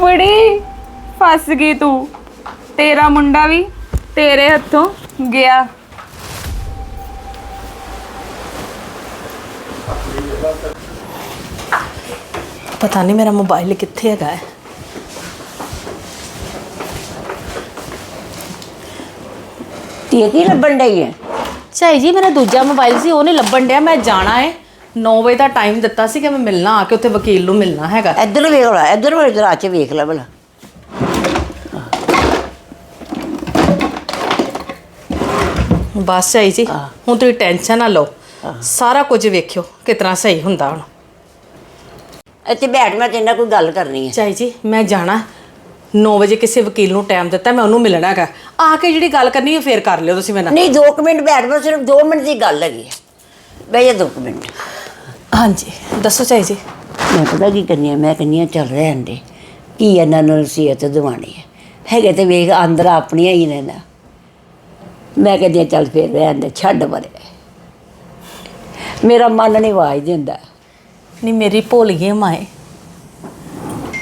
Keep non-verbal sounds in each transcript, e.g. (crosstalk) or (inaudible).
ਬੜੀ ਫਸ ਗਈ ਤੂੰ। ਤੇਰਾ ਮੁੰਡਾ ਵੀ ਤੇਰੇ ਹੱਥੋਂ ਗਿਆ। ਪਤਾ ਨਹੀਂ ਮੇਰਾ ਮੋਬਾਈਲ ਕਿੱਥੇ ਹੈਗਾ ਹੈ। ਧੀਏ ਕੀ ਲੱਭਣ ਡਈ ਹੈ। ਚਾਈ ਜੀ ਮੇਰਾ ਦੂਜਾ ਮੋਬਾਈਲ ਸੀ ਉਹ ਨਹੀਂ ਲੱਭਣ ਡਿਆ ਮੈਂ ਜਾਣਾ ਹੈ। 9 ਵਜੇ ਦਾ ਟਾਈਮ ਦਿੱਤਾ ਸੀ ਕਿ ਮੈਂ ਮਿਲਣਾ ਆ ਕੇ ਉੱਥੇ ਵਕੀਲ ਨੂੰ ਮਿਲਣਾ ਹੈਗਾ। ਇੱਧਰ ਵੇਖ ਲੈ ਇੱਧਰ ਵੇਖ ਜਰਾ ਚ ਵੇਖ ਲੈ ਭਲਾ। ਬਸ ਚਾਈ ਜੀ। ਹੁਣ ਤੁਸੀਂ ਟੈਨਸ਼ਨ ਨਾ ਲਓ। ਸਾਰਾ ਕੁਝ ਵੇਖਿਓ ਕਿਤਨਾ ਸਹੀ ਹੁੰਦਾ ਹੁਣ। ਇੱਥੇ ਬੈਠ ਮੈਂ ਤੇਰੇ ਨਾਲ ਕੋਈ ਗੱਲ ਕਰਨੀ ਹੈ ਚਾਈ ਜੀ ਮੈਂ ਜਾਣਾ। 9 ਵਜੇ ਕਿਸੇ ਵਕੀਲ ਨੂੰ ਟਾਈਮ ਦਿੱਤਾ ਮੈਂ ਉਹਨੂੰ ਮਿਲਣਾ ਹੈਗਾ। ਆ ਕੇ ਜਿਹੜੀ ਗੱਲ ਕਰਨੀ ਹੈ ਫੇਰ ਕਰ ਲਿਓ ਤੁਸੀਂ ਮੇਰੇ ਨਾਲ। ਨਹੀਂ 2 ਮਿੰਟ ਬੈਠ ਮੈਂ ਸਿਰਫ 2 ਮਿੰਟ ਦੀ ਗੱਲ ਹੈਗੀ ਹੈ ਬਈ ਇਹ 2 ਮਿੰਟ। ਹਾਂਜੀ ਦੱਸੋ ਚਾਈ ਜੀ। ਮੈਂ ਪਤਾ ਕੀ ਕਰਨੀ ਹੈ ਮੈਂ ਕਹਿੰਦੀ ਹਾਂ ਚੱਲ ਰਹਿਣ ਦੇ। ਕੀ ਇਹਨਾਂ ਨੂੰ ਨਸੀਹਤ ਦਿਵਾਣੀ ਹੈ ਹੈਗੇ ਤੇ ਵੇਖ ਅੰਦਰ ਆਪਣੀਆਂ ਹੀ ਨੇ ਨਾ। ਮੈਂ ਕਹਿੰਦੀ ਹਾਂ ਚੱਲ ਫੇਰ ਰਹਿਣ ਦੇ ਛੱਡ ਪਰੇ ਮੇਰਾ ਮਨ ਨਹੀਂ ਆਵਾਜ਼ ਦਿੰਦਾ। ਨਹੀਂ ਮੇਰੀ ਭੁੱਲ ਗਈ ਮਾਏ।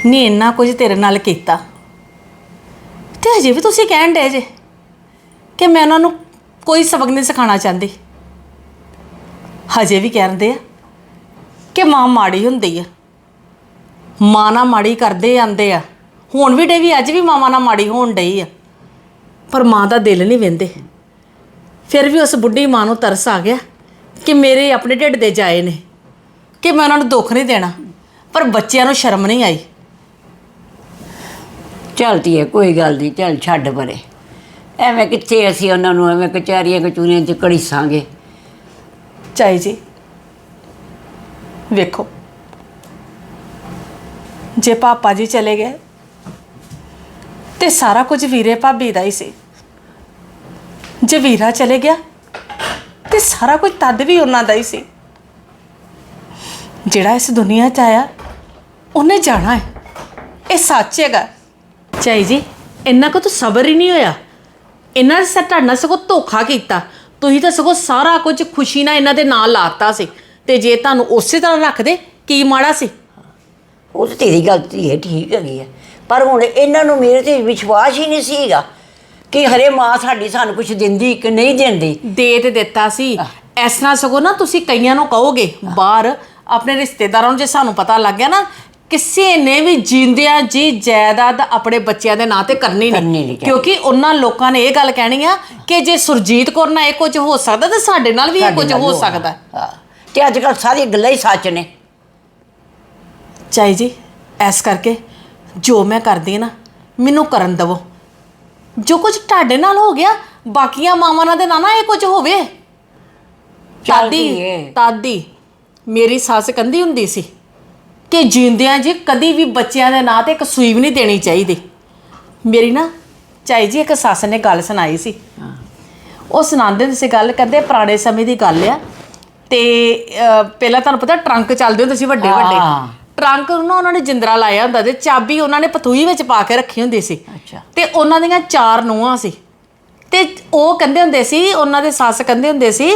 ਨਹੀਂ ਇੰਨਾ ਕੁਝ ਤੇਰੇ ਨਾਲ ਕੀਤਾ। ਤੇ ਅਜੇ ਵੀ ਤੁਸੀਂ ਕਹਿਣ ਡੇ ਜੇ ਕਿ ਮੈਂ ਉਹਨਾਂ ਨੂੰ ਕੋਈ ਸਬਕ ਨਹੀਂ ਸਿਖਾਉਣਾ ਚਾਹੁੰਦੀ। ਹਜੇ ਵੀ ਕਹਿੰਦੇ ਆ। ਕਿ ਮਾਂ ਮਾੜੀ ਹੁੰਦੀ ਆ। ਮਾਂ ਨਾਲ ਮਾੜੀ ਕਰਦੇ ਆਂਦੇ ਆ। ਹੁਣ ਵੀ ਡੇ ਵੀ ਅੱਜ ਵੀ ਮਾਵਾਂ ਨਾਲ ਮਾੜੀ ਹੋਣ ਡਈ ਆ। ਪਰ ਮਾਂ ਦਾ ਦਿਲ ਨਹੀਂ ਵੰਦੇ ਫਿਰ ਵੀ ਉਸ ਬੁੱਢੀ ਮਾਂ ਨੂੰ ਤਰਸ ਆ ਗਿਆ ਕਿ ਮੇਰੇ ਆਪਣੇ ਢਿੱਡ ਦੇ ਜਾਏ ਨੇ ਕਿ ਮੈਂ ਉਹਨਾਂ ਨੂੰ ਦੁੱਖ ਨਹੀਂ ਦੇਣਾ ਪਰ ਬੱਚਿਆਂ ਨੂੰ ਸ਼ਰਮ ਨਹੀਂ ਆਈ। ਚੱਲਦੀ ਹੈ ਕੋਈ ਗੱਲ ਨਹੀਂ ਚੱਲ ਛੱਡ ਪਰੇ। ਐਵੇਂ ਕਿੱਥੇ ਅਸੀਂ ਉਹਨਾਂ ਨੂੰ ਐਵੇਂ ਕਚਾਰੀਆਂ ਕਚੂਰੀਆਂ ਚ ਘੜੀਸਾਂਗੇ। ਚਾਈ ਜੀ ਵੇਖੋ। ਜੇ ਪਾਪਾ ਜੀ ਚਲੇ ਗਏ, ਤੇ ਸਾਰਾ ਕੁਝ ਵੀਰੇ ਭਾਬੀ ਦਾ ਹੀ ਸੀ। ਜੇ ਵੀਰਾ ਚਲੇ ਗਿਆ, ਤੇ ਸਾਰਾ ਕੁਝ ਤਦ ਵੀ ਉਹਨਾਂ ਦਾ ਹੀ ਸੀ। ਜਿਹੜਾ ਇਸ ਦੁਨੀਆ 'ਚ ਆਇਆ, ਉਹਨੇ ਜਾਣਾ ਹੈ। ਇਹ ਸੱਚ ਹੈਗਾ। ਚਾਈ ਜੀ, ਇੰਨਾ ਕੋ ਤਾਂ ਸਬਰ ਹੀ ਨਹੀਂ ਹੋਇਆ। ਇਹਨਾਂ ਨੇ ਸਾ ਤੁਹਾਡੇ ਨਾਲ ਸਗੋਂ ਧੋਖਾ ਕੀਤਾ। ਤੁਸੀਂ ਤਾਂ ਸਗੋਂ ਸਾਰਾ ਕੁਝ ਖੁਸ਼ੀ ਨਾਲ ਇਹਨਾਂ ਦੇ ਨਾਲ ਲਾਤਾ ਸੀ। ਤੇ ਜੇ ਤੁਹਾਨੂੰ ਉਸੇ ਤਰ੍ਹਾਂ ਰੱਖਦੇ ਕੀ ਮਾੜਾ ਸੀ? ਉਹ ਤਾਂ ਤੇਰੀ ਗੱਲ ਧੀਏ ਠੀਕ ਹੈਗੀ ਹੈ ਪਰ ਹੁਣ ਇਹਨਾਂ ਨੂੰ ਮੇਰੇ ਤੇ ਵਿਸ਼ਵਾਸ ਹੀ ਨਹੀਂ ਸੀਗਾ ਕਿ ਹਰੇ ਮਾਂ ਸਾਡੀ ਸਾਨੂੰ ਕੁਝ ਦਿੰਦੀ ਕਿ ਨਹੀਂ ਦਿੰਦੀ। ਦੇ ਤੇ ਦਿੱਤਾ ਸੀ। ਇਸ ਤਰ੍ਹਾਂ ਸਗੋਂ ਨਾ ਤੁਸੀਂ ਕਈਆਂ ਨੂੰ ਕਹੋਗੇ ਬਾਹਰ ਆਪਣੇ ਰਿਸ਼ਤੇਦਾਰਾਂ ਨੂੰ ਜੇ ਸਾਨੂੰ ਪਤਾ ਲੱਗ ਗਿਆ ਨਾ ਕਿਸੇ ਨੇ ਵੀ ਜਿੰਦਿਆਂ ਜੀ ਜਾਇਦਾਦ ਆਪਣੇ ਬੱਚਿਆਂ ਦੇ ਨਾਂ ਤੇ ਕਰਨੀ ਕਰਨੀ ਨਹੀਂ ਨਹੀਂ ਕਿਉਂਕਿ ਉਹਨਾਂ ਲੋਕਾਂ ਨੇ ਇਹ ਗੱਲ ਕਹਿਣੀ ਆ ਕਿ ਜੇ ਸੁਰਜੀਤ ਕੌਰ ਨਾਲ ਇਹ ਕੁਝ ਹੋ ਸਕਦਾ ਤਾਂ ਸਾਡੇ ਨਾਲ ਵੀ ਇਹ ਸਾਡੇ ਕੁਝ ਨਾਲ ਹੋ ਵੀ ਸਕਦਾ। ਹਾਂ। ਤੇ ਅੱਜ ਕੱਲ ਸਾਰੀਆਂ ਗੱਲਾਂ ਹੀ ਸੱਚ ਨੇ। ਚਾਈ ਜੀ ਐਸ ਕਰਕੇ ਜੋ ਮੈਂ ਕਰਦੀ ਹਾਂ ਨਾ ਮੈਨੂੰ ਕਰਨ ਦਵੋ। ਜੋ ਕੁਝ ਤੁਹਾਡੇ ਨਾਲ ਹੋ ਗਿਆ ਬਾਕੀਆਂ ਮਾਵਾਂ ਨਾਲ ਦੇ ਨਾ ਨਾ ਇਹ ਕੁਝ ਹੋਵੇ। ਚੱਲ ਤਾਦੀ ਧੀਏ। ਤਾਦੀ ਮੇਰੀ ਸੱਸ ਕਹਿੰਦੀ ਹੁੰਦੀ ਸੀ ਕਿ ਜਿੰਦਿਆਂ ਜੀ ਕਦੀ ਵੀ ਬੱਚਿਆਂ ਦੇ ਨਾਂ ਤੇ ਇੱਕ ਸੂਈ ਵੀ ਨਹੀਂ ਦੇਣੀ ਚਾਹੀਦੀ। ਮੇਰੀ ਨਾ ਚਾਈ ਜੀ ਇੱਕ ਸੱਸ ਨੇ ਗੱਲ ਸੁਣਾਈ ਸੀ। ਉਹ ਸੁਣਾਉਂਦੇ ਹੁੰਦੇ ਸੀ ਗੱਲ ਕਹਿੰਦੇ ਪੁਰਾਣੇ ਸਮੇਂ ਦੀ ਗੱਲ ਆ ਤੇ ਅਹ, ਪਹਿਲਾਂ ਤੁਹਾਨੂੰ ਪਤਾ ਟਰੰਕ ਚੱਲਦੇ ਹੁੰਦੇ ਸੀ ਵੱਡੇ ਵੱਡੇ। ਹਾਂ। ਟਰੰਕ ਨੂੰ ਨਾ ਉਹਨਾਂ ਨੇ ਜਿੰਦਰਾ ਲਾਇਆ ਹੁੰਦਾ ਤੇ ਚਾਬੀ ਉਹਨਾਂ ਨੇ ਪਤੂਈ ਵਿੱਚ ਪਾ ਕੇ ਰੱਖੀ ਹੁੰਦੀ ਸੀ। ਅੱਛਾ। ਤੇ ਉਹਨਾਂ ਦੀਆਂ ਚਾਰ ਨੂੰਹਾਂ ਸੀ। ਤੇ ਉਹ ਕਹਿੰਦੇ ਹੁੰਦੇ ਸੀ ਉਹਨਾਂ ਦੇ ਸੱਸ ਕਹਿੰਦੇ ਹੁੰਦੇ ਸੀ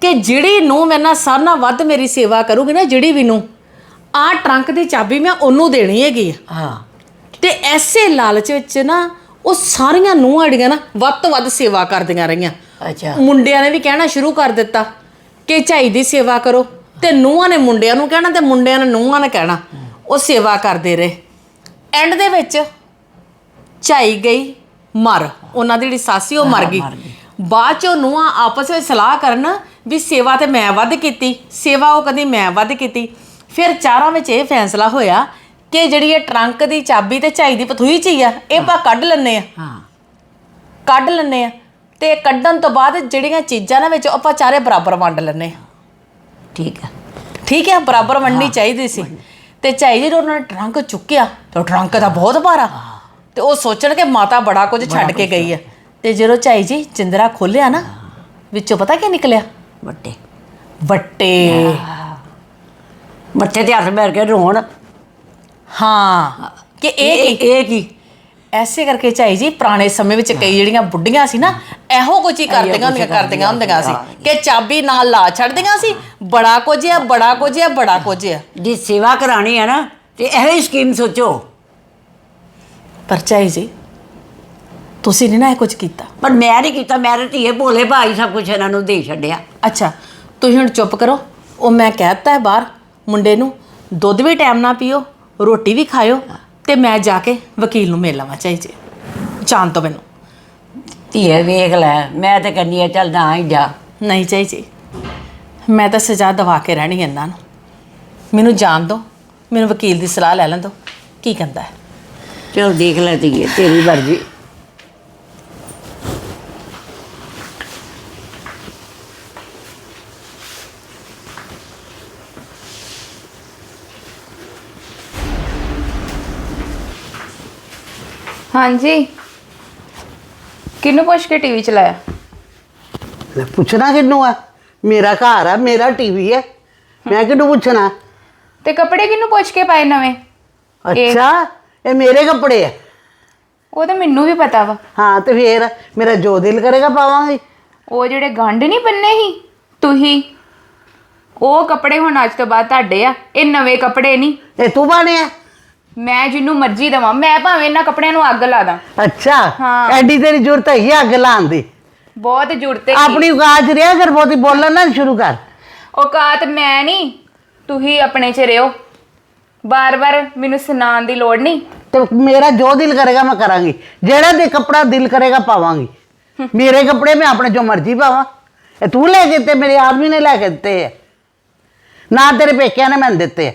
ਕਿ ਜਿਹੜੀ ਨੂੰ ਮੇਰੇ ਨਾਲ ਸਾਰਿਆਂ ਨਾਲੋਂ ਵੱਧ ਮੇਰੀ ਸੇਵਾ ਕਰੂਗੀ ਨਾ ਜਿਹੜੀ ਵੀ ਨੂੰ ਆਹ ਟਰੰਕ ਦੀ ਚਾਬੀ ਮੈਂ ਉਹਨੂੰ ਦੇਣੀ ਹੈਗੀ ਆ। ਹਾਂ। ਤੇ ਐਸੇ ਲਾਲਚ ਵਿੱਚ ਨਾ ਉਹ ਸਾਰੀਆਂ ਨੂੰਹਾਂ ਅੜੀਆਂ ਨਾ ਵੱਧ ਤੋਂ ਵੱਧ ਸੇਵਾ ਕਰਦੀਆਂ ਰਹੀਆਂ। ਅੱਛਾ। ਮੁੰਡਿਆਂ ਨੇ ਵੀ ਕਹਿਣਾ ਸ਼ੁਰੂ ਕਰ ਦਿੱਤਾ। ਕਿ ਝਾਈ ਦੀ ਸੇਵਾ ਕਰੋ ਤੇ ਨੂੰਹਾਂ ਨੇ ਮੁੰਡਿਆਂ ਨੂੰ ਕਹਿਣਾ ਤੇ ਮੁੰਡਿਆਂ ਨੇ ਨੂੰਹਾਂ ਨੇ ਕਹਿਣਾ ਉਹ ਸੇਵਾ ਕਰਦੇ ਰਹੇ। ਐਂਡ ਦੇ ਵਿੱਚ ਝਾਈ ਗਈ ਮਰ। ਉਹਨਾਂ ਦੀ ਜਿਹੜੀ ਸਾਸੀ ਉਹ ਮਰ ਗਈ। ਬਾਅਦ ਚੋਂ ਨੂੰਹਾਂ ਆਪਸ ਵਿੱਚ ਸਲਾਹ ਕਰਨ ਵੀ ਸੇਵਾ ਤੇ ਮੈਂ ਵੱਧ ਕੀਤੀ। ਸੇਵਾ ਉਹ ਕਦੀ ਮੈਂ ਵੱਧ ਕੀਤੀ। ਫਿਰ ਚਾਰਾਂ ਵਿੱਚ ਇਹ ਫੈਸਲਾ ਹੋਇਆ ਕਿ ਜਿਹੜੀ ਇਹ ਟਰੰਕ ਦੀ ਚਾਬੀ ਤੇ ਝਾਈ ਦੀ ਪਥੂਈ ਚ ਹੀ ਆ ਇਹ ਆਪਾਂ ਕੱਢ ਲੈਨੇ ਆ। ਹਾਂ। ਕੱਢ ਲੈਨੇ ਆ। ਤੇ ਕੱਢਣ ਤੋਂ ਬਾਅਦ ਜਿਹੜੀਆਂ ਚੀਜ਼ਾਂ ਨਾ ਵਿੱਚ ਆਪਾਂ ਚਾਰੇ ਬਰਾਬਰ ਵੰਡ ਲੈਨੇ ਆ ਠੀਕ ਹੈ। ਠੀਕ ਹੈ ਬਰਾਬਰ ਵੰਡਣੀ ਚਾਹੀਦੀ ਸੀ। ਤੇ ਝਾਈ ਜੀ ਉਹਨਾਂ ਨੇ ਟਰੰਕ ਚੁੱਕਿਆ ਤੇ ਟਰੰਕ ਦਾ ਬਹੁਤ ਭਾਰਾ। ਤੇ ਉਹ ਸੋਚਣ ਕਿ ਮਾਤਾ ਬੜਾ ਕੁਝ ਛੱਡ ਕੇ ਗਈ ਹੈ। ਤੇ ਜਦੋਂ ਝਾਈ ਜੀ ਜਿੰਦਰਾ ਖੋਲਿਆ ਨਾ ਵਿੱਚੋਂ ਪਤਾ ਕੀ ਨਿਕਲਿਆ? ਵੱਡੇ ਵੱਟੇ। ਮੱਥੇ ਤੇ ਹੱਥ ਮਾਰ ਕੇ ਰੋਣ। ਹਾਂ। ਕਿ ਇਹ ਇਹ ਕੀ? ਇਹ ਕੀ? ਐਸੇ ਕਰਕੇ ਝਾਈ ਜੀ ਪੁਰਾਣੇ ਸਮੇਂ ਵਿੱਚ ਕਈ ਜਿਹੜੀਆਂ ਬੁੱਢੀਆਂ ਸੀ ਨਾ ਇਹੋ ਕੁਝ ਹੀ ਕਰਦੀਆਂ ਹੁੰਦੀਆਂ ਕਰਦੀਆਂ ਹੁੰਦੀਆਂ ਸੀ। ਕਿ ਚਾਬੀ ਨਾਲ ਲਾ ਛੱਡਦੀਆਂ ਸੀ ਬੜਾ ਕੁਝ ਹੈ ਬੜਾ ਕੁਝ ਹੈ ਬੜਾ ਕੁਝ ਹੈ ਜੇ ਸੇਵਾ ਕਰਾਣੀ ਹੈ ਨਾ ਤੇ ਇਹੋ ਹੀ ਸਕੀਮ ਸੋਚੋ। ਪਰ ਝਾਈ ਜੀ ਤੁਸੀਂ ਨਹੀਂ ਨਾ ਇਹ ਕੁਝ ਕੀਤਾ। ਪਰ ਮੈਂ ਨਹੀਂ ਕੀਤਾ ਮੈਂ ਧੀਏ ਭੋਲੇ ਭਾਈ ਸਭ ਕੁਝ ਇਹਨਾਂ ਨੂੰ ਦੇ ਛੱਡਿਆ। ਅੱਛਾ ਤੁਸੀਂ ਹੁਣ ਚੁੱਪ ਕਰੋ। ਉਹ ਮੈਂ ਕਹਿਤਾ ਹੈ ਬਾਹਰ ਮੁੰਡੇ ਨੂੰ ਦੁੱਧ ਵੀ ਟਾਈਮ ਨਾਲ ਪੀਓ ਰੋਟੀ ਵੀ ਖਾਇਓ ਤੇ ਮੈਂ ਜਾ ਕੇ ਵਕੀਲ ਨੂੰ ਮਿਲ ਲਵਾਂ ਝਾਈ ਜੀ। ਜਾਣ ਤੋਂ ਮੈਨੂੰ। ਧੀਏ ਵੇਖ ਲੈ ਮੈਂ ਤੇ ਕਹਿੰਦੀ ਆ ਚੱਲ ਨਾ ਹੀ ਜਾ। ਨਹੀਂ ਝਾਈ ਜੀ। ਮੈਂ ਤਾਂ ਸਜ਼ਾ ਦਵਾ ਕੇ ਰਹਿਣੀ ਇਹਨਾਂ ਨੂੰ। ਮੈਨੂੰ ਜਾਣ ਦਿਓ ਮੈਨੂੰ ਵਕੀਲ ਦੀ ਸਲਾਹ ਲੈ ਲੈਣ ਦਿਓ ਕੀ ਕਹਿੰਦਾ ਹੈ? ਚਲ ਦੇਖ ਲੈ ਧੀਏ ਤੇਰੀ ਮਰਜ਼ੀ। ਹਾਂਜੀ। ਕਿਹਨੂੰ ਪੁੱਛ ਕੇ ਟੀਵੀ ਚਲਾਇਆ? ਲੈ ਪੁੱਛਣਾ ਕਿਹਨੂੰ ਆ? ਮੇਰਾ ਘਰ ਆ ਮੇਰਾ ਟੀਵੀ ਹੈ ਮੈਂ ਕਿਹਨੂੰ ਪੁੱਛਣਾ? ਤੇ ਕੱਪੜੇ ਕਿਹਨੂੰ ਪੁੱਛ ਕੇ ਪਾਏ ਨਵੇਂ? ਇਹ- ਅੱਛਾ ਇਹ ਮੇਰੇ ਕੱਪੜੇ ਆ। ਉਹ ਤਾਂ ਮੈਨੂੰ ਵੀ ਪਤਾ ਵਾ। ਹਾਂ ਤੇ ਫੇਰ ਮੇਰਾ ਜੋ ਦਿਲ ਕਰੇਗਾ ਪਾਵਾਂਗੀ। ਉਹ ਜਿਹੜੇ ਗੰਢ ਨਹੀਂ ਬੰਨੇ ਸੀ ਤੁਸੀਂ? ਉਹ ਕੱਪੜੇ ਹੁਣ ਅੱਜ ਤੋਂ ਬਾਅਦ ਤੁਹਾਡੇ ਆ ਇਹ ਨਵੇਂ ਕੱਪੜੇ ਨਹੀਂ। ਇਹ ਤੂੰ ਪਾਣੇ ਆ? ਮੈਂ ਜਿੰਨੂੰ ਮਰਜ਼ੀ ਦਵਾਂ ਮੈਂ ਭਾਵੇਂ ਇਹਨਾਂ ਕੱਪੜਿਆਂ ਨੂੰ ਅੱਗ ਲਾ ਦਾਂ। ਅੱਛਾ ਹਾਂ। ਐਡੀ ਤੇਰੀ ਜ਼ਰੂਰਤ ਹੈਗੀ ਆ ਅੱਗ ਲਾਉਣ ਦੀ। ਬਹੁਤ ਹੈ ਆਪਣੀ ਉਗਾਜ ਰਿਆ ਕਰ ਬਹੁਤੀ ਬੋਲਣ ਨਾ ਸ਼ੁਰੂ ਕਰ। ਔਕਾਤ ਮੈਂ ਨਹੀਂ ਤੁਸੀਂ ਆਪਣੇ ਚ ਰਿਓ ਬਾਰ-ਬਾਰ ਮੈਨੂੰ ਸੁਣਾਉਣ ਦੀ ਲੋੜ ਨਹੀਂ। ਤੇ ਮੇਰਾ ਜੋ ਦਿਲ ਕਰੇਗਾ ਮੈਂ ਕਰਾਂਗੀ। ਜਿਹੜਾ ਦੇ ਕੱਪੜਾ ਦਿਲ ਕਰੇਗਾ ਪਾਵਾਂਗੀ। ਮੇਰੇ ਕੱਪੜੇ ਮੈਂ ਆਪਣੇ ਜੋ ਮਰਜ਼ੀ ਪਾਵਾਂ। ਇਹ ਤੂੰ ਲੈ ਕੇ ਦਿੱਤੇ ਮੇਰੇ ਆਦਮੀ ਨੇ ਲੈ ਕੇ ਦਿੱਤੇ ਆ। ਨਾ ਤੇਰੇ ਪੇਕਿਆਂ ਨੇ ਮੈਨੂੰ ਦਿੱਤੇ ਆ।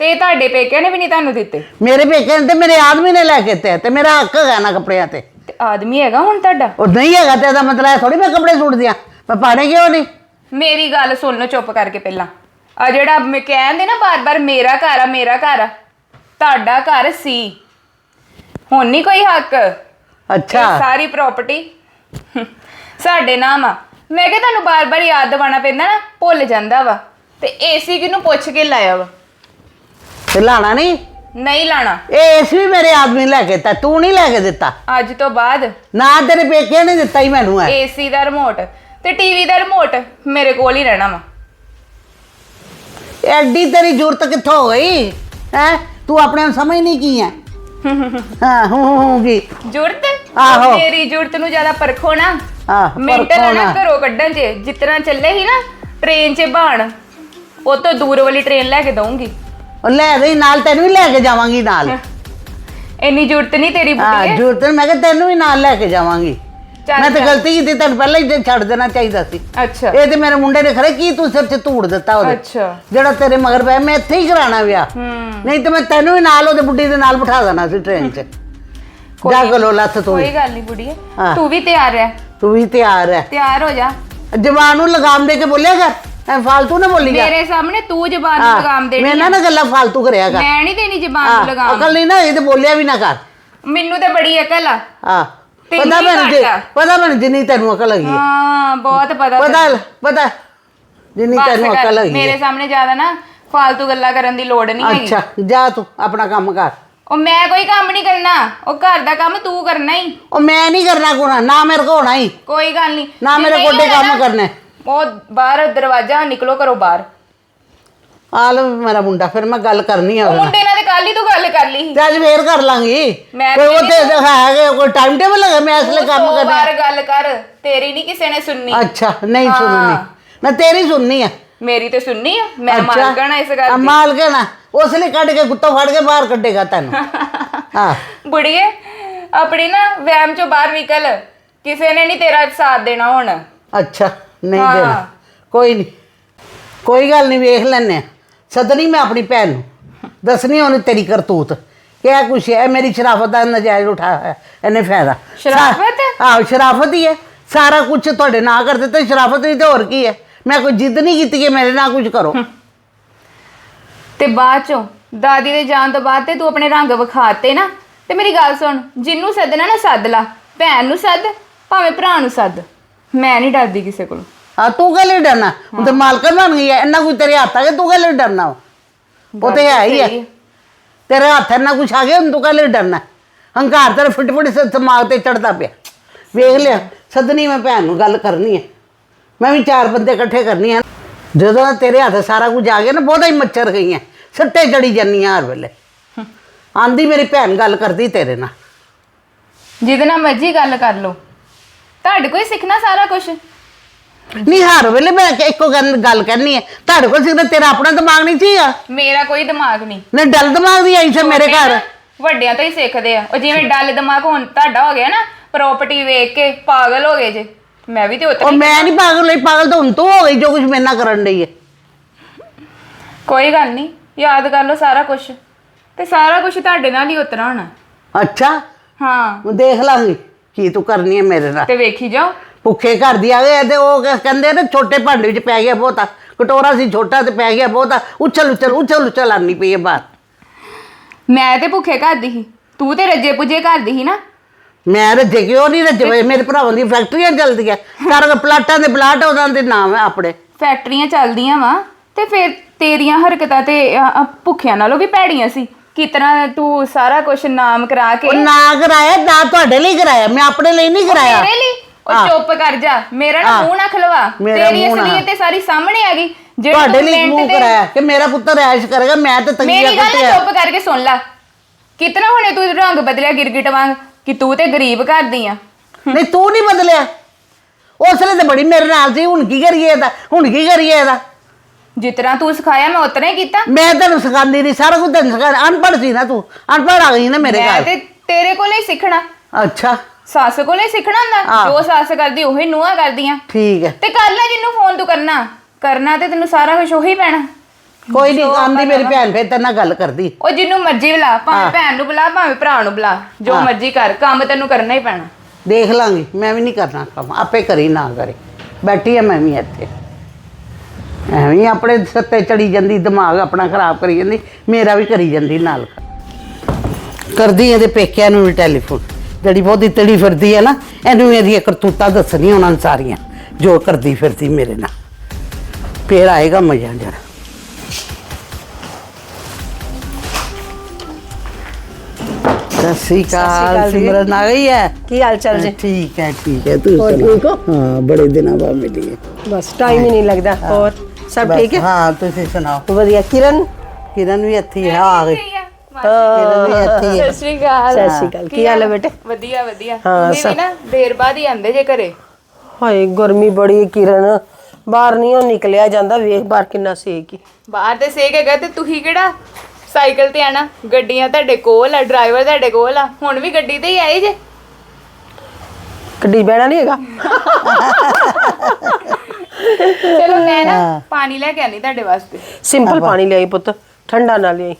ਤੇ ਤੁਹਾਡੇ ਪੇਕਿਆਂ ਨੇ ਵੀ ਨਹੀਂ ਤੁਹਾਨੂੰ ਦਿੱਤੇ? ਮੇਰੇ ਪੇਕੇ ਨੇ ਤੇ ਮੇਰੇ ਆਦਮੀ ਨੇ ਲੈ ਕੇ ਦਿੱਤੇ ਆ ਤੇ ਮੇਰਾ ਹੱਕ ਹੈਗਾ ਨਾ ਕੱਪੜਿਆਂ ਤੇ। ਤੇ ਆਦਮੀ ਹੈਗਾ ਹੁਣ ਤੁਹਾਡਾ? ਉਹ ਨਹੀਂ ਹੈਗਾ ਤੇ ਇਹਦਾ ਮਤਲਬ ਹੈ ਥੋੜੀ ਮੈਂ ਕੱਪੜੇ ਸੁੱਟ ਦਿਆਂ। ਮੈਂ ਪਾਣੇ ਕਿਉਂ ਨਹੀਂ? ਮੇਰੀ ਗੱਲ ਸੁਣ ਲਓ ਚੁੱਪ ਕਰਕੇ ਪਹਿਲਾਂ। ਆ ਜਿਹੜਾ ਮੈਂ ਕਹਿੰਦੇ ਨਾ ਬਾਰ-ਬਾਰ ਮੇਰਾ ਘਰ ਆ ਮੇਰਾ ਘਰ ਆ ਤੁਹਾਡਾ ਘਰ ਸੀ। ਹੁਣ ਨਹੀਂ ਕੋਈ ਹੱਕ? ਇਹ ਅੱਛਾ ਸਾਰੀ ਪ੍ਰਾਪਰਟੀ ਸਾਡੇ ਨਾਮ ਆ। ਮੈਂ ਕਿਹਾ ਤੁਹਾਨੂੰ ਬਾਰ-ਬਾਰ ਯਾਦ ਦਿਵਾਉਣਾ ਪੈਂਦਾ ਨਾ ਭੁੱਲ ਜਾਂਦਾ ਵਾ। ਤੇ ਏਸੀ ਕਿਹਨੂੰ ਪੁੱਛ ਕੇ ਲਾਇਆ ਵਾ? ਤੇ ਲਾਣਾ ਨਹੀਂ? ਨਹੀਂ ਲਾਣਾ। ਇਹ ਇਸ ਵੀ ਮੇਰੇ ਆਦਮੀ ਲੈ ਕੇ ਦਿੱਤਾ ਤੂੰ ਨਹੀਂ ਲੈ ਕੇ ਦਿੱਤਾ। ਅੱਜ ਤੋਂ ਬਾਅਦ। ਨਾ ਤੇਰੇ ਪੇਕਿਆਂ ਨੇ ਦਿੱਤਾ ਹੀ ਮੈਨੂੰ ਹੈ ਏਸੀ ਦਾ ਰਿਮੋਟ ਤੇ ਟੀਵੀ ਦਾ ਰਿਮੋਟ ਮੇਰੇ ਕੋਲ ਹੀ ਰਹਿਣਾ ਵਾ। ਐਡੀ ਤੇਰੀ ਜ਼ਰੂਰਤ ਕਿੱਥੋਂ ਹੋ ਗਈ? ਹੈ? ਤੂੰ ਆਪਣੇ ਨੂੰ ਸਮਝ ਨਹੀਂ ਕੀ ਹੈ (laughs) ਹਾਂ ਹੂੰ ਹੂੰ ਹੂੰ ਕੀ? ਜੁਰਤ ਆਹੋ। ਮੇਰੀ ਜੁਰਤ ਨੂੰ ਜ਼ਿਆਦਾ ਪਰਖੋ ਨਾ। ਆਹ, ਮਿੰਟ ਪਰਖੋ ਨਾ ਨਾ। ਘਰੋਂ ਕੱਢਣ ਚ। ਜਿਤਨਾ ਚੱਲੇ ਸੀ ਨਾ ਟ੍ਰੇਨ 'ਚ ਬਾਣ ਉਹ ਤੋਂ ਦੂਰ ਵਾਲੀ ਟ੍ਰੇਨ ਲੈ ਕੇ ਦਊਂਗੀ। ਉਹ ਲੈ ਗਈ ਨਾਲ ਤੈਨੂੰ ਵੀ ਲੈ ਕੇ ਜਾਵਾਂਗੀ ਨਾਲ। ਇੰਨੀ ਜੁਰਤ ਨਹੀਂ ਤੇਰੀ ਹਾਂ ਬੁੱਢੀ ਜ਼ਰੂਰਤ ਮੈਂ ਕਿਹਾ ਤੈਨੂੰ ਵੀ ਨਾਲ ਲੈ ਕੇ ਜਾਵਾਂਗੀ। ਚੱਲ ਮੈਂ ਤਾਂ। ਗਲਤੀ ਕੀਤੀ ਤੈਨੂੰ ਪਹਿਲਾਂ ਹੀ ਤੇ ਛੱਡ ਦੇਣਾ ਚਾਹੀਦਾ ਸੀ। ਅੱਛਾ। ਇਹ ਤੇ ਮੇਰੇ ਮੁੰਡੇ ਨੇ ਖਰੇ ਕੀ ਤੂੰ ਸਿਰ 'ਚ ਧੂੜ ਦਿੱਤਾ ਉਹਦੇ? ਅੱਛਾ। ਜਿਹੜਾ ਤੇਰੇ ਮਗਰ ਪਿਆ ਮੈਂ ਇੱਥੇ ਹੀ ਕਰਾਣਾ ਵਿਆਹ। ਹੂੰ। ਨਹੀਂ ਤੇ ਮੈਂ ਤੈਨੂੰ ਵੀ ਨਾਲ ਉਹਦੇ ਬੁੱਢੀ ਦੇ ਨਾਲ ਬਿਠਾ ਦੇਣਾ ਸੀ ਟ੍ਰੇਨ 'ਚ ਜਾ ਗਲੋ ਲੱਥ ਤੂੰ ਕੋਈ ਗੱਲ ਨਹੀਂ ਬੁੱਢੀਏ ਹਾਂ। ਤੂੰ ਵੀ ਤਿਆਰ ਰਹਿ। ਤੂੰ ਵੀ ਤਿਆਰ ਹੈ ਤਿਆਰ ਹੋ ਜਾ। ਜਵਾਨ ਨੂੰ ਲਗਾਮ ਦੇ ਕੇ ਬੋਲਿਆ ਕਰ। ਐ ਫਾਲਤੂ ਨਾ ਬੋਲੀ ਕਰ ਮੇਰੇ ਸਾਹਮਣੇ ਤੂੰ ਜ਼ਬਾਨ ਨੂੰ ਲਗਾਮ ਦੇਣੀ ਮੈਂ। ਨਾ ਨਾ ਗੱਲਾਂ ਫਾਲਤੂ ਕਰਿਆ ਕਰ। ਮੈਂ ਨਹੀਂ ਦੇਣੀ ਜ਼ਬਾਨ ਨੂੰ ਲਗਾਮ। ਅਕਲ ਨਹੀਂ ਨਾ ਇਹ ਤੇ ਬੋਲਿਆ ਵੀ ਨਾ ਕਰ। ਮੈਨੂੰ ਤੇ ਬੜੀ ਅਕਲ ਆ। ਹਾਂ ਪਤਾ ਮੈਨੂੰ ਆ। ਪਤਾ ਮੈਨੂੰ ਜਿੰਨੀ ਤੈਨੂੰ ਅਕਲ ਹੈਗੀ ਹੈ ਬਹੁਤ ਪਤਾ ਪਤਾ ਪਤਾ ਜਿੰਨੀ ਤੈਨੂੰ ਅਕਲ ਹੈਗੀ ਮੇਰੇ ਸਾਹਮਣੇ ਜ਼ਿਆਦਾ ਨਾ ਫਾਲਤੂ ਗੱਲਾਂ ਕਰਨ ਦੀ ਲੋੜ ਨਹੀਂ ਹੈਗੀ। ਅੱਛਾ ਜਾ ਤੂੰ ਆਪਣਾ ਕੰਮ ਕਰ। ਉਹ ਮੈਂ ਕੋਈ ਕੰਮ ਨਹੀਂ ਕਰਨਾ। ਉਹ ਘਰ ਦਾ ਕੰਮ ਤੂੰ ਕਰਨਾ ਹੀ। ਉਹ ਮੈਂ ਨਹੀਂ ਕਰਨਾ ਕੋਣਾ ਨਾ ਮੇਰੇ ਕੋ ਹੋਣਾ ਹੀ। ਕੋਈ ਗੱਲ ਨਹੀਂ। ਨਾ ਜੇ ਮੇਰੇ ਹੋਣਾ ਕੰਮ ਕਰਨੇ। ਉਹ ਬਾਹਰ ਦਰਵਾਜ਼ਾ ਨਿਕਲੋ ਕਰੋ ਬਾਹਰ। ਆ ਲਓ ਮੇਰਾ ਮੁੰਡਾ ਫਿਰ ਮੈਂ ਗੱਲ ਕਰਨੀ ਆ ਉਹ ਉਹਦੇ ਨਾਲ। ਮੁੰਡੇ ਨਾਲ ਤੇ ਕੱਲ ਹੀ ਤੂੰ ਗੱਲ ਕਰ ਲਈ। ਸੀ। ਤੇ ਅੱਜ ਫੇਰ ਕਰ ਲਾਂਗੀ। ਮੈਂ ਕੋਈ ਉਹ ਤੇ ਹੈਗੇ ਕੋਈ ਟਾਈਮ ਟੇਬਲ ਹੈਗਾ ਮੈਂ ਅਸਲੇ ਤੂੰ ਕੰਮ ਸੌ ਕਰਨਾ। ਵਾਰ ਗੱਲ ਕਰ ਤੇਰੀ ਨਹੀਂ ਕਿਸੇ ਨੇ ਸੁਣਨੀ। ਅੱਛਾ ਨਹੀਂ ਹਾਂ। ਸੁਣਨੀ ਮੈਂ ਤੇਰੀ ਸੁਣਨੀ ਆ। ਮੇਰੀ ਤੇ ਸੁਣਨੀ ਆ ਮੈਂ ਮਾਲਕਣ ਆ ਇਸ ਗੱਲ ਦੀ। ਮਾਲਕਣ ਆ। ਉਸ ਲਈ ਕੱਢ ਕੇ ਕੁੱਤਾ ਫੜ ਕੇ ਬਾਹਰ ਕੱਢੇਗਾ ਤੈਨੂੰ। ਹਾਂ। ਬੁੜੀਏ ਆਪਣੀ ਨਾ ਵਹਿਮ ਚੋਂ ਬਾਹਰ ਨਿਕਲ। ਕਿਸੇ ਨੇ ਨਹੀਂ ਤੇਰਾ ਸਾਥ ਦੇਣਾ ਹੁਣ। ਅੱਛਾ। ਨਹੀਂ ਹਾਂ। ਦੇਣਾ। ਕੋਈ ਨਹੀਂ। ਕੋਈ ਗੱਲ ਨਹੀਂ ਵੇਖ ਲੈਨੇ ਆ ਸਦਨੀ ਮੈਂ ਆਪਣੀ ਭੈਣ ਨੂੰ। ਦੱਸਣੀ ਉਹਨੇ ਤੇਰੀ ਕਰਤੂਤ। ਕਿ ਇਹ ਕੁਛ ਹੈ? ਇਹ ਮੇਰੀ ਸ਼ਰਾਫਤ ਦਾ ਨਜਾਇਜ਼ ਉਠਾਇਆ ਹੈ। ਇਹਨੇ ਫਾਇਦਾ। ਸ਼ਰਾਫਤ? ਆਹ ਸ਼ਰਾਫਤ ਹੀ ਹੈ। ਸਾਰਾ ਕੁਝ ਤੁਹਾਡੇ ਨਾਂ ਕਰ ਦਿੱਤਾ। ਸ਼ਰਾਫਤ ਨਹੀਂ ਤੇ ਹੋਰ ਕੀ ਹੈ? ਮੈਂ ਕੋਈ ਜਿੱਦ ਨਹੀਂ ਕੀਤੀ ਕਿ ਮੇਰੇ ਨਾਲ ਕੁਝ ਕਰੋ। ਤੇ ਬਾਅਦ ਚੋਂ ਦਾਦੀ ਦੇ ਜਾਣ ਤੋਂ ਬਾਅਦ ਤੇ ਤੂੰ ਆਪਣੇ ਰੰਗ ਵਿਖਾਤੇ ਨਾ। ਤੇ ਮੇਰੀ ਗੱਲ ਸੁਣ। ਜਿੰਨੂੰ ਸੱਦਣਾ ਨਾ ਸੱਦ ਲਾ। ਭੈਣ ਨੂੰ ਸੱਦ ਭਾਵੇਂ ਭਰਾ ਨੂੰ ਸੱਦ। ਮੈਂ ਨਹੀਂ ਡਰਦੀ ਕਿਸੇ ਕੋਲੋਂ। ਆ ਤੂੰ ਕਾਹਲੇ ਡਰਨਾ? ਹੁਣ ਤੇ ਮਾਲਕਨ ਬਣ ਗਈ ਹੈ ਇੰਨਾ ਕੁਝ ਤੇਰੇ ਹੱਥ ਆ ਗਿਆ ਤੂੰ ਕਾਹਲੇ ਡਰਨਾ ਵਾ? ਉਹ ਤੇ ਹੈ ਹੀ ਹੈ ਤੇਰੇ ਹੱਥ ਇੰਨਾ ਕੁਝ ਆ ਗਿਆ ਹੁਣ ਤੂੰ ਕਾਹਲੇ ਡਰਨਾ? ਹੰਕਾਰ ਤੇਰੇ ਫਿਟ ਫਿਟ ਸੇ ਦਿਮਾਗ ਤੇ ਚੜਦਾ ਪਿਆ। ਵੇਖ ਲਿਆ ਸਦਨੀ ਮੈਂ ਭੈਣ ਨੂੰ ਗੱਲ ਕਰਨੀ ਹੈ ਮੈਂ ਵੀ ਚਾਰ ਬੰਦੇ ਇਕੱਠੇ ਕਰਨੀ ਹੈ ਜਦੋਂ ਦਾ ਤੇਰੇ ਹੱਥ ਸਾਰਾ ਕੁਝ ਆ ਗਿਆ ਨਾ ਬਹੁਤਾ ਹੀ ਮੱਛਰ ਗਈਆਂ। ਸੱਟੇ ਚੜੀ ਜੰਨੀਆਂ ਹਰ ਵੇਲੇ। ਆਂਦੀ ਮੇਰੀ ਭੈਣ ਗੱਲ ਕਰਦੀ ਤੇਰੇ ਨਾਲ। ਜਿਹਦੇ ਨਾਲ ਮਰਜ਼ੀ ਗੱਲ ਕਰ ਲਓ। ਤੁਹਾਡੇ ਕੋਈ ਸਿੱਖਣਾ ਸਾਰਾ ਕੁਝ ਨਹੀਂ ਹਰ ਵੇਲੇ ਮੈਂ ਕਿ- ਇੱਕੋ ਗੱਲ ਗੱਲ ਕਰਨੀ ਹੈ। ਤੁਹਾਡੇ ਕੋਲ ਸਿੱਧਾ ਤੇਰਾ ਆਪਣਾ ਦਿਮਾਗ ਨਹੀਂ ਸੀਗਾ ਮੇਰਾ ਕੋਈ ਦਿਮਾਗ ਨਹੀਂ। ਨਾ ਡਲ ਦਿਮਾਗ ਦੀ ਆਈ ਸੀ ਮੇਰੇ ਛੋਟੇ ਘਰ। ਨਾ, ਵੱਡਿਆਂ ਤੋਂ ਹੀ ਸਿੱਖਦੇ ਆ। ਉਹ ਜਿਵੇਂ ਡੱਲ ਦਿਮਾਗ ਹੁਣ ਤੁਹਾਡਾ ਹੋ ਗਿਆ ਨਾ ਪ੍ਰਾਪਰਟੀ ਵੇਖ ਕੇ ਪਾਗਲ ਹੋ ਗਏ ਜੇ। ਮੈਂ ਵੀ ਤੇ ਉਹ ਉਤਰੀ ਮੈਂ ਨਹੀਂ ਪਾਗਲ ਲਈ ਪਾਗਲ ਤਾਂ ਹੁਣ ਤੂੰ ਹੋ ਗਈ ਜੋ ਕੁਝ ਮੇਰੇ ਨਾਲ ਕਰਨ ਡਈ ਹੈ। ਕੋਈ ਗੱਲ ਨਹੀਂ ਯਾਦ ਕਰ ਲਓ ਸਾਰਾ ਕੁਝ ਤੇ ਸਾਰਾ ਕੁਝ ਤੁਹਾਡੇ ਨਾਲ ਹੀ ਉਤਰਾ ਹੋਣਾ। ਅੱਛਾ। ਹਾਂ। ਮੈਂ ਦੇਖ ਲਾਂਗੀ। ਕੀ ਤੂੰ ਕਰਨੀ ਹੈ ਮੇਰੇ ਨਾਲ? ਤੇ ਵੇਖੀ ਜਾਓ। ਭੁੱਖੇ ਘਰ ਦੀ ਆ ਗਏ ਤੇ ਉਹ ਕ- ਕਹਿੰਦੇ ਨੇ ਛੋਟੇ ਭਾਂਡੇ ਵਿੱਚ ਪੈ ਗਿਆ ਬਹੁਤਾ। ਕਟੋਰਾ ਸੀ ਛੋਟਾ ਤੇ ਪੈ ਗਿਆ ਬਹੁਤਾ। ਉਛਲ ਉਛਲ ਉਛਲ ਉਛਲ ਆਨੀ ਪਈ ਹੈ ਬਾਹਰ। ਮੈਂ ਤੇ ਭੁੱਖੇ ਘਰ ਦੀ ਸੀ। ਤੂੰ ਤੇ ਰੱਜੇ ਪੁੱਜੇ ਘਰ ਦੀ ਸੀ ਨਾ। ਮੈਂ ਰੱਜੇ ਕਿਉਂ ਨਹੀਂ ਰੱਜੇ ਹੋਏ? ਮੇਰੇ ਭਰਾਵਾਂ ਦੀ ਫੈਕਟਰੀਆਂ ਚੱਲਦੀਆਂ। ਸਾਰਾ ਪਲਾਟਾਂ ਦੇ ਪਲਾਟ ਉਹਨਾਂ ਦੇ ਨਾਮ ਹੈ ਆਪਣੇ। ਫੈਕਟਰੀਆਂ ਚੱਲਦੀਆਂ ਵਾ। ਤੇ ਫਿਰ ਤੇਰੀਆਂ ਹਰਕਤਾਂ ਤੇ ਅ, ਅ, ਭੁੱਖਿਆਂ ਨਾਲੋਂ ਵੀ ਭੈੜੀਆਂ ਸੀ। ਕਿਤਨਾ ਤੂੰ ਸਾਰਾ ਕੁਝ ਨਾਮ ਕਰਾ ਕੇ? ਉਹ ਨਾ ਕਰਾਇਆ ਨਾ ਤੁਹਾਡੇ ਲਈ ਕਰਾਇਆ ਮੈਂ ਆਪਣੇ ਲਈ ਨਹੀਂ ਕਰਾਇਆ। ਮੇਰੇ ਲਈ? ਉਹ। ਚੁੱਪ ਕਰ ਜਾ ਮੇਰਾ ਨਾ। ਮੂੰਹ ਨਾ ਖਲਵਾ। ਮੇਰਾ ਤੇਰੀ ਮੂੰਹ ਨਾ- ਅਸਲੀਅਤ ਤੇ ਸਾਰੀ ਸਾਹਮਣੇ ਆ ਗਈ। ਜਿਹੜੀ ਤੁਹਾਡੇ ਤੂੰ ਲਈ ਮੂੰਹ ਕਰਾਇਆ ਕਿ ਮੇਰਾ ਪੁੱਤਰ ਐਸ਼ ਕਰੇਗਾ ਮੈਂ ਤਾਂ ਤੰਗੀਆਂ ਮੇਰੀ ਗੱਲ ਨਾ ਕੱਟਿਆ। ਚੁੱਪ ਕਰਕੇ ਸੁਣ ਲੈ। ਕਿਤਨਾ ਹੁਣੇ ਤੂੰ ਰੰਗ ਬਦਲਿਆ ਗਿਰਗਿਟ ਵਾਂਗ ਕਿ ਤੂੰ ਤੇ ਗਰੀਬ ਘਰ ਦੀ ਆ। ਨਹੀਂ ਤੂੰ ਨਹੀਂ ਬਦਲਿਆ। ਉਸ ਵੇਲੇ ਤਾਂ ਬੜੀ ਮੇਰੇ ਨਾਲ ਸੀ ਹੁਣ ਕੀ ਕਰੀਏ ਇਹਦਾ? ਹੁਣ ਕੀ ਕਰੀਏ ਇਹਦਾ? ਜਿਤਨਾ ਤੂੰ ਸਿਖਾਇਆ ਮੈਂ ਉਤਨਾ ਹੀ ਕੀਤਾ। ਮੈਂ ਤੈਨੂੰ ਸਿਖਾਉਂਦੀ ਨਹੀਂ ਸਾਰਾ ਕੁਝ ਤੈਨੂੰ ਸਿਖਾ ਅਨਪੜ੍ਹ ਸੀ ਨਾ ਤੂੰ। ਅਨਪੜ੍ਹ ਆ ਗਈ ਨਾ ਮੇਰੇ ਮੈਂ ਘਰ। ਤੇ ਤੇਰੇ ਕੋਲੇ ਹੀ ਸਿੱਖਣਾ। ਅੱਛਾ। ਸੱਸ ਕੋਲੇ ਸਿੱਖਣਾ ਹੁੰਦਾ। ਜੋ ਸੱਸ ਕਰਦੀ ਉਹੀ ਨੂੰਹਾਂ ਕਰਦੀਆਂ। ਠੀਕ ਹੈ। ਤੇ ਕਰ ਲੈ ਜਿੰਨੂੰ ਫੋਨ ਤੂੰ ਕਰਨਾ। ਕਰਨਾ ਤੇ ਤੈਨੂੰ ਸਾਰਾ ਕੁਝ ਉਹੀ ਪੈਣਾ। ਕੋਈ ਨਹੀਂ ਆਂਦੀ ਮੇਰੀ। ਭੈਣ ਫੇਰ ਤੇਰੇ ਨਾਲ ਗੱਲ ਕਰਦੀ। ਉਹ ਜਿੰਨੂੰ ਮਰਜ਼ੀ ਬੁਲਾ ਭਾਵੇਂ ਹਾਂ। ਭੈਣ ਨੂੰ ਬੁਲਾ ਭਾਵੇਂ ਭਰਾ ਨੂੰ ਬੁਲਾ। ਜੋ ਹਾਂ। ਮਰਜ਼ੀ ਕਰ ਕੰਮ ਤੈਨੂੰ ਕਰਨਾ ਹੀ ਪੈਣਾ। ਦੇਖ ਲਾਂਗੀ। ਮੈਂ ਵੀ ਨਹੀਂ ਕਰਨਾ ਕੰਮ। ਆਪੇ ਕਰੀ ਨਾ ਕਰੇ। ਬੈਠੀ ਆ ਮੈਂ ਵੀ ਇੱਥੇ। ਐਵੇਂ ਹੀ ਆਪਣੇ ਸੱਤੇ ਚੜੀ ਜਾਂਦੀ ਦਿਮਾਗ ਆਪਣਾ ਖਰਾਬ ਕਰੀ ਜਾਂਦੀ ਮੇਰਾ ਵੀ ਕਰੀ ਜਾਂਦੀ ਨਾਲ ਕਰਦੀ ਇਹਦੇ ਪੇਕਿਆਂ ਨੂੰ ਵੀ ਟੈਲੀਫੋਨ ਜਿਹੜੀ ਬਹੁਤੀ ਤੜੀ ਫਿਰਦੀ ਹੈ ਨਾ ਇਹਨੂੰ ਇਹਦੀਆਂ ਕਰਤੂਤਾਂ ਦੱਸਣੀਆਂ ਉਹਨਾਂ ਨੂੰ ਸਾਰੀਆਂ ਜੋ ਕਰਦੀ ਫਿਰਦੀ ਮੇਰੇ ਨਾਲ। ਫੇਰ ਆਏਗਾ ਮਜ਼ਾ ਜਰਾ। ਸਤਿ ਸ਼੍ਰੀ ਅਕਾਲ ਸਿਮਰਨ ਆ ਗਈ ਹੈ? ਕੀ ਹਾਲ ਚਾਲ ਜੀ? ਠੀਕ ਹੈ ਠੀਕ ਹੈ। ਤੂੰ ਸੁਣਾ ਹੋ? ਹਾਂ ਬੜੇ ਦਿਨਾਂ ਬਾਅਦ ਮਿਲੀ ਹੈ ਬਸ ਟਾਈਮ ਹੀ ਨਹੀਂ ਲੱਗਦਾ ਹੋਰ? ਸਭ ਠੀਕ ਹੈ? ਹਾਂ ਤੁਸੀਂ ਸੁਣਾਓ। ਵਧੀਆ। ਕਿਰਨ? ਕਿਰਨ ਵੀ ਇੱਥੇ ਹੀ ਹੈ ਆ ਗਈ। ਹਾਂ, ਕਿਰਨ ਵੀ ਇੱਥੇ ਹੀ ਹੈ ਸਤਿ ਸ਼੍ਰੀ ਅਕਾਲ। ਸਤਿ ਸ਼੍ਰੀ ਅਕਾਲ। ਕੀ ਹਾਲ ਹੈ ਬੇਟੇ? ਵਧੀਆ ਵਧੀਆ। ਹਾਂ, ਤੁਸੀਂ ਵੀ ਨਾ ਦੇਰ ਬਾਅਦ ਹੀ ਆਂਦੇ ਜੇ ਘਰੇ। ਹਾਏ ਗਰਮੀ ਬੜੀ ਹੈ ਕਿਰਨ। ਬਾਹਰ ਨਹੀਂ ਉਹ ਨਿਕਲਿਆ ਜਾਂਦਾ ਵੇਖ ਬਾਹਰ ਕਿੰਨਾ ਸੇਕ ਹੀ। ਬਾਹਰ ਤੇ ਸੇਕ ਹੈਗਾ ਤੇ ਤੁਸੀਂ ਕਿਹੜਾ ਸਾਈਕਲ ਤੇ ਆਣਾ ਗੱਡੀਆਂ ਤੁਹਾਡੇ ਕੋਲ ਆ ਡਰਾਈਵਰ ਤੁਹਾਡੇ ਕੋਲ ਆ। ਹੁਣ ਵੀ ਗੱਡੀ ਤੇ ਹੀ ਆਏ ਜੇ? ਗੱਡੀ ਬਹਿਣਾ ਨਹੀਂ ਹੈਗਾ? ਮੈਂ ਨਾ ਪਾਣੀ ਲੈ ਕੇ ਆਨੀ ਤੁਹਾਡੇ ਵਾਸਤੇ। ਸਿੰਪਲ ਪਾਣੀ ਲਿਆਈ ਪੁੱਤ ਠੰਡਾ ਨਾ ਲਿਆਈ।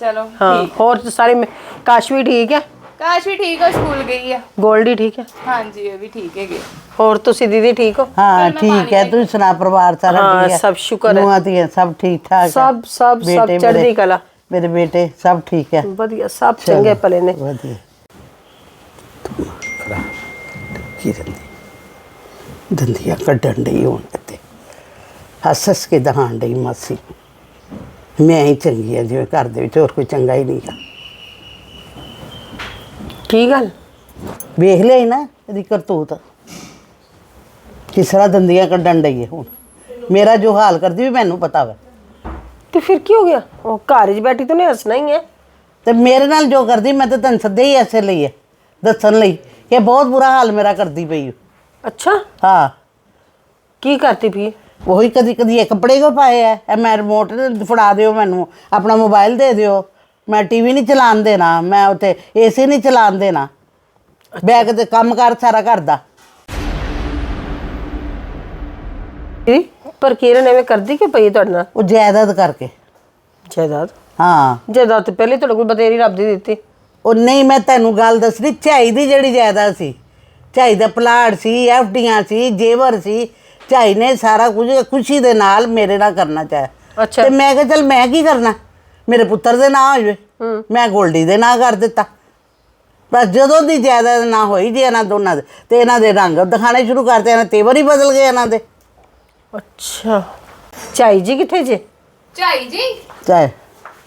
ਚਲੋ ਹਾਂ ਹੋਰ ਸਾਰੇ ਮੇ- ਕਾਸ਼ ਵੀ ਠੀਕ ਹੈ? ਕਾਸ਼ ਵੀ ਠੀਕ ਆ ਸਕੂਲ ਗਈ ਆ। ਗੋਲਡੀ ਠੀਕ ਹੈ? ਹਾਂਜੀ ਇਹ ਵੀ ਠੀਕ ਹੈਗੇ। ਹੋਰ ਤੁਸੀਂ ਦੀਦੀ ਠੀਕ ਹੋ? ਹਾਂ ਠੀਕ ਹੈ ਤੂੰ ਸੁਣਾ ਪਰਿਵਾਰ ਸਾਰਾ ਹਾਂ, ਠੀਕ ਹੈ? ਸਭ ਸ਼ੁਕਰ ਹੈ। ਨੂੰਹਾਂ ਧੀਆਂ ਸਭ ਠੀਕ ਠਾਕ ਹੈ? ਸਭ ਸਭ ਸਭ ਬੇਟੇ ਚੜ੍ਹਦੀ ਮੇਰੇ- ਕਲਾ। ਮੇਰੇ ਬੇਟੇ ਸਭ ਠੀਕ ਹੈ? ਵਧੀਆ ਸਭ ਚੰਗੇ ਭਲੇ ਨੇ। ਵਧੀਆ। ਕੀ ਰੰਦੀ ਦੰਦੀਆਂ ਕੱਢਣ ਡਈ ਹੁਣ। ਇੱਥੇ ਹੱਸ ਹੱਸ ਕੇ ਦਹਾਣ ਡਈ ਮਾਸੀ। ਮੈਂ ਹੀ ਚੰਗੀ ਆ ਜਿਵੇਂ ਘਰ ਦੇ ਵਿੱਚ ਹੋਰ ਕੋਈ ਚੰਗਾ ਹੀ ਨਹੀਂ ਕੀ ਗੱਲ? ਵੇਖ ਲਿਆ ਹੀ ਨਾ ਇਹਦੀ ਕਰਤੂਤ। ਕਿਸ ਤਰ੍ਹਾਂ ਦੰਦੀਆਂ ਕੱਢਣ ਡਈ ਹੈ ਹੁਣ। ਮੇਰਾ ਜੋ ਹਾਲ ਕਰਦੀ ਵੀ ਮੈਨੂੰ ਪਤਾ ਵਾ। ਤੇ ਫਿਰ ਕੀ ਹੋ ਗਿਆ? ਉਹ ਘਰ 'ਚ ਬੈਠੀ ਤਾਂ ਨਹੀਂ ਹੱਸਣਾ ਹੀ ਹੈ ਤੇ ਮੇਰੇ ਨਾਲ ਜੋ ਕਰਦੀ ਮੈਂ ਤਾਂ ਤੈਨੂੰ ਸੱਦੇ ਹੀ ਐਸੇ ਲਈ ਹੈ ਦੱਸਣ ਲਈ ਕਿ ਬਹੁਤ ਬੁਰਾ ਹਾਲ ਮੇਰਾ ਕਰਦੀ ਪਈ। ਅੱਛਾ? ਹਾਂ। ਕੀ ਕਰਤੀ ਪਈ ਉਹੀ ਕਦੀ ਕਦੀ ਇਹ ਕੱਪੜੇ ਕੋ ਪਾਏ ਐ? ਇਹ ਮੈਂ ਰਿਮੋਟ ਫੜਾ ਦਿਓ ਮੈਨੂੰ। ਆਪਣਾ ਮੋਬਾਈਲ ਦੇ ਦਿਓ। ਮੈਂ ਟੀਵੀ ਨਹੀਂ ਚਲਾਉਣ ਦੇਣਾ। ਮੈਂ ਉੱਥੇ ਏਸੀ ਨਹੀਂ ਚਲਾਉਣ ਦੇਣਾ। ਬੈਗ ਤੇ ਕੰਮ ਕਰ ਸਾਰਾ ਘਰ ਦਾ। ਪਰ ਕਿਰਨ ਐਵੇਂ ਕਰਦੀ ਕਿ ਪਈ ਤੁਹਾਡੇ ਨਾਲ? ਉਹ ਜਾਇਦਾਦ ਕਰਕੇ। ਜਾਇਦਾਦ? ਹਾਂ। ਜਾਇਦਾਦ ਤੇ ਪਹਿਲੇ ਤੁਹਾਡੇ ਕੋਲ ਬਤੇਰੀ ਰੱਬ ਦੀ ਦਿੱਤੀ। ਉਹ ਨਹੀਂ ਮੈਂ ਤੈਨੂੰ ਗੱਲ ਦੱਸਣੀ ਝਾਈ ਦੀ ਜਿਹੜੀ ਜਾਇਦਾਦ ਸੀ। ਝਾਈ ਦਾ ਪਲਾਟ ਸੀ ਐਫਡੀਆਂ ਸੀ ਜੇਵਰ ਸੀ। ਝਾਈ ਨੇ ਸਾਰਾ ਕੁਝ ਖੁਸ਼ੀ ਦੇ ਨਾਲ ਮੇਰੇ ਨਾਲ ਕਰਨਾ ਚਾਹਿਆ। ਅੱਛਾ। ਤੇ ਮੈਂ ਕਿਹਾ ਚਲ ਮੈਂ ਕੀ ਕਰਨਾ? ਮੇਰੇ ਪੁੱਤਰ ਦੇ ਨਾਂ ਹੋ। ਜਾਵੇ ਮੈਂ ਗੋਲਡੀ ਦੇ ਨਾਂ ਕਰ ਦਿੱਤਾ। ਬਸ ਜਦੋਂ ਦੀ ਜਾਇਦਾਦ ਨਾ ਹੋਈ ਜੀ ਇਹਨਾਂ ਦੋਨਾਂ ਦੇ ਤੇ ਇਹਨਾਂ ਦੇ ਰੰਗ ਦਿਖਾਣੇ ਸ਼ੁਰੂ ਕਰਤੇ ਇਹਨਾਂ ਤੇਵਰ ਹੀ ਬਦਲ ਗਏ ਇਹਨਾਂ ਦੇ। ਅੱਛਾ। ਚਾਈ ਜੀ ਕਿੱਥੇ ਜੇ? ਝਾਈ ਜੀ? ਚਾਹੇ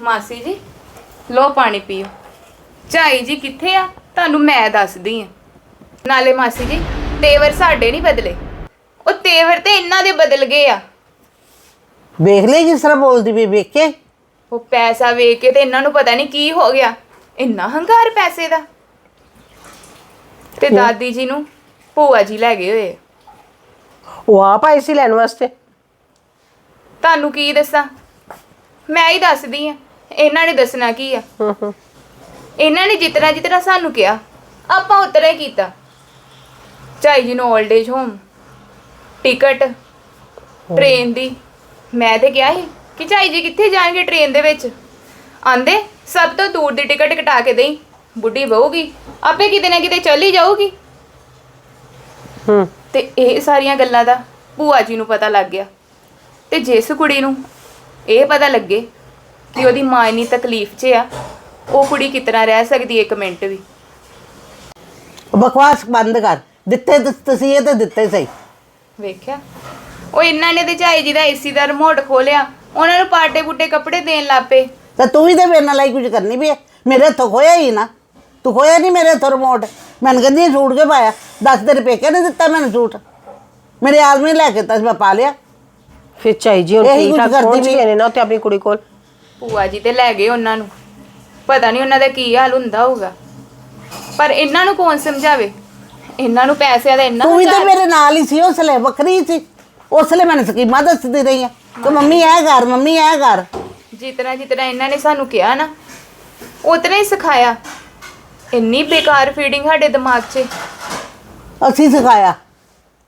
ਮਾਸੀ ਜੀ ਲੋ ਪਾਣੀ ਪੀਓ। ਝਾਈ ਜੀ ਕਿੱਥੇ ਆ? ਤੁਹਾਨੂੰ ਮੈਂ ਦੱਸਦੀ ਆ। ਨਾਲੇ ਮਾਸੀ ਜੀ ਤੇਵਰ ਸਾਡੇ ਨਹੀਂ ਬਦਲੇ। ਉਹ ਤੇਵਰ ਤੇ ਇਹਨਾਂ ਦੇ ਬਦਲ ਗਏ ਆ। ਵੇਖ ਲਈ ਕਿਸ ਤਰ੍ਹਾਂ ਬੋਲਦੀ ਵੀ ਵੇਖ ਕੇ? ਉਹ ਪੈਸਾ ਵੇਖ ਕੇ ਤੇ ਇਹਨਾਂ ਨੂੰ ਪਤਾ ਨਹੀਂ ਕੀ ਹੋ ਗਿਆ। ਇੰਨਾ ਹੰਕਾਰ ਪੈਸੇ ਦਾ। ਤੇ ਦਾਦੀ ਜੀ ਨੂੰ ਭੂਆ ਜੀ ਲੈ ਗਏ ਹੋਏ। ਉਹ ਆਪ ਆਏ ਸੀ ਲੈਣ ਵਾਸਤੇ? ਤੁਹਾਨੂੰ ਕੀ ਦੱਸਾਂ? ਮੈਂ ਹੀ ਦੱਸਦੀ ਆ। ਇਹਨਾਂ ਨੇ ਦੱਸਣਾ ਕੀ ਆ? ਹੂੰ ਹੂੰ ਇਹਨਾਂ ਨੇ ਜਿਤਨਾ ਜਿਤਨਾ ਸਾਨੂੰ ਕਿਹਾ ਆਪਾਂ ਉਤਰਾ ਹੀ ਕੀਤਾ। ਚਾਈ ਜੀ ਨੂੰ old age home ticket train ਦੀ। ਮੈਂ ਤੇ ਕਿਹਾ ਸੀ ਕਿ ਚਾਈ ਜੀ ਕਿੱਥੇ ਜਾਣਗੇ ਟ੍ਰੇਨ ਦੇ ਵਿੱਚ? ਆਂਦੇ ਸਭ ਤੋਂ ਦੂਰ ਦੀ ਟਿਕਟ ਕਟਾ ਕੇ ਦੇਈ। ਬੁੱਢੀ ਬਹੂਗੀ ਆਪੇ ਕਿਤੇ ਨਾ ਕਿਤੇ ਚੱਲ ਜਾਊਗੀ। ਹੂੰ। ਤੇ ਇਹ ਸਾਰੀਆਂ ਗੱਲਾਂ ਦਾ ਭੂਆ ਜੀ ਨੂੰ ਪਤਾ ਲੱਗ ਗਿਆ। ਤੇ ਜਿਸ ਕੁੜੀ ਨੂੰ ਇਹ ਪਤਾ ਲੱਗੇ ਕਿ ਉਹਦੀ ਮਾਂ ਇੰਨੀ ਤਕਲੀਫ 'ਚ ਆ ਉਹ ਕੁੜੀ ਕਿਤਨਾ ਰਹਿ ਸਕਦੀ ਹੈ ਇੱਕ ਮਿੰਟ ਵੀ? ਬਕਵਾਸ ਬੰਦ ਕਰ। ਦਿੱਤੇ ਤਾਂ ਤੁਸੀਂ ਇਹ ਤੇ ਦਿੱਤੇ ਸਹੀ। ਵੇਖਿਆ। ਉਹ ਇਹਨਾਂ ਨੇ ਤੇ ਝਾਈ ਜੀ ਦਾ ਏਸੀ ਦਾ ਰਿਮੋਟ ਖੋਲਿਆ। ਉਹਨਾਂ ਨੂੰ ਪਾਟੇ ਪੁੱਟੇ ਕੱਪੜੇ ਦੇਣ ਲੱਪੇ ਤਾਂ ਤੂੰ ਵੀ ਤੇ ਮੇਰੇ ਨਾਲ ਹੀ ਕੁਝ ਕਰਨੀ ਵੀ ਹੈ ਮੇਰੇ ਹੱਥੋਂ ਖੋਇਆ ਹੀ ਨਾ। ਤੂੰ ਖੋਇਆ ਨਹੀਂ ਮੇਰੇ ਹੱਥੋਂ ਰਿਮੋਟ ਮੈਨੂੰ ਕਹਿੰਦੀ ਇਹ ਸੂਟ ਕੇ ਪਾਇਆ? ਦੱਸ ਤੇਰੇ ਪੇਕੇ ਨੇ ਦਿੱਤਾ ਮੈਨੂੰ ਸੂਟ। ਮੇਰੇ ਆਦਮੀ ਲੈ ਕੇ ਸੀ ਮੈਂ ਪਾ ਲਿਆ। ਫਿਰ ਚਾਈ ਜੀ ਹੁਣ ਇਹੀ ਠੀਕ ਕੁਝ ਠਾਕ ਕਰਦੀ ਪਹੁੰਚ ਗਏ ਨੇ ਨਾ ਉੱਥੇ ਆਪਣੀ ਕੁੜੀ ਕੋਲ? ਭੂਆ ਜੀ ਤੇ ਲੈ ਗਏ ਉਹਨਾਂ ਨੂੰ। ਪਤਾ ਨਹੀਂ ਉਹਨਾਂ ਦਾ ਕੀ ਹਾਲ ਹੁੰਦਾ ਹੋਊਗਾ। ਪਰ ਇਹਨਾਂ ਨੂੰ ਕੌਣ ਸਮਝਾਵੇ? ਇਹਨਾਂ ਨੂੰ ਪੈਸਿਆਂ ਦਾ ਇੰਨਾ ਤੂੰ ਵੀ ਤਾਂ ਮੇਰੇ ਨਾਲ ਹੀ ਸੀ ਉਸ ਲਈ ਵੱਖਰੀ ਸੀ। ਉਸ ਲਈ ਮੈਨੂੰ ਸਕੀਮਾਂ ਦੱਸਦੀ ਰਹੀ ਆ ਕਿ ਮੰਮੀ ਇਹ ਕਰ ਮੰਮੀ ਇਹ ਕਰ ਜਿਤਨਾ ਜਿਤਨਾ ਇਹਨਾਂ ਨੇ ਸਾਨੂੰ ਕਿਹਾ ਨਾ ਉਤਨਾ ਹੀ ਸਿਖਾਇਆ। ਇੰਨੀ ਬੇਕਾਰ ਫੀਡਿੰਗ ਸਾਡੇ ਦਿਮਾਗ 'ਚ। ਅਸੀਂ ਸਿਖਾਇਆ।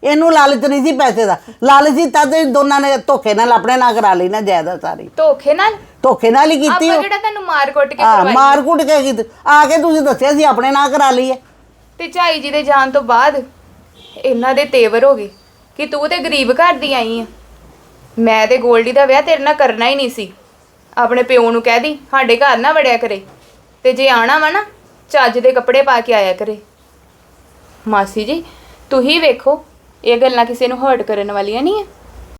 ਇਹਨੂੰ ਲਾਲਚ ਨਹੀਂ ਸੀ ਪੈਸੇ ਦਾ। ਲਾਲਚ ਸੀ ਤਦ ਇਹ ਦੋਨਾਂ ਨੇ ਧੋਖੇ ਨਾਲ ਆਪਣੇ ਨਾਲ ਕਰਾ ਲਈ ਨਾ ਜਾਇਦਾਦ ਸਾਰੀ। ਧੋਖੇ ਨਾਲ? ਧੋਖੇ ਨਾਲ ਹੀ ਕੀਤੀ ਆਪਾਂ ਉਹ। ਕਿਹੜਾ ਤੁਹਾਨੂੰ ਮਾਰ ਕੁੱਟ ਕੇ ਹਾਂ ਕਰਵਾਈ? ਮਾਰ ਕੁੱਟ ਕੇ ਕੀਤੀ। ਆ ਕੇ ਤੁਸੀਂ ਦੱਸਿਆ ਸੀ ਆਪਣੇ ਨਾਲ ਕਰਾ ਲਈ ਹੈ ਤੇ ਝਾਈ ਜੀ ਦੇ ਜਾਣ ਤੋਂ ਬਾਅਦ ਇਹਨਾਂ ਦੇ ਤੇਵਰ ਹੋ ਗਏ ਕਿ ਤੂੰ ਤੇ ਗਰੀਬ ਘਰ ਦੀ ਆਈ ਆ। ਮੈਂ ਤੇ ਗੋਲਡੀ ਦਾ ਵਿਆਹ ਤੇਰੇ ਨਾਲ ਕਰਨਾ ਹੀ ਨਹੀਂ ਸੀ। ਆਪਣੇ ਪਿਓ ਨੂੰ ਕਹਿ ਦੀ, ਸਾਡੇ ਘਰ ਨਾ ਵੜਿਆ ਕਰੇ ਤੇ ਜੇ ਆਣਾ ਵਾ ਨਾ, ਚੱਜ ਦੇ ਕੱਪੜੇ ਪਾ ਕੇ ਆਇਆ ਕਰੇ। ਮਾਸੀ ਜੀ, ਤੁਸੀਂ ਵੇਖੋ, ਇਹ ਗੱਲਾਂ ਕਿਸੇ ਨੂੰ ਹਰਟ ਕਰਨ ਵਾਲੀਆਂ ਨਹੀਂ ਆ।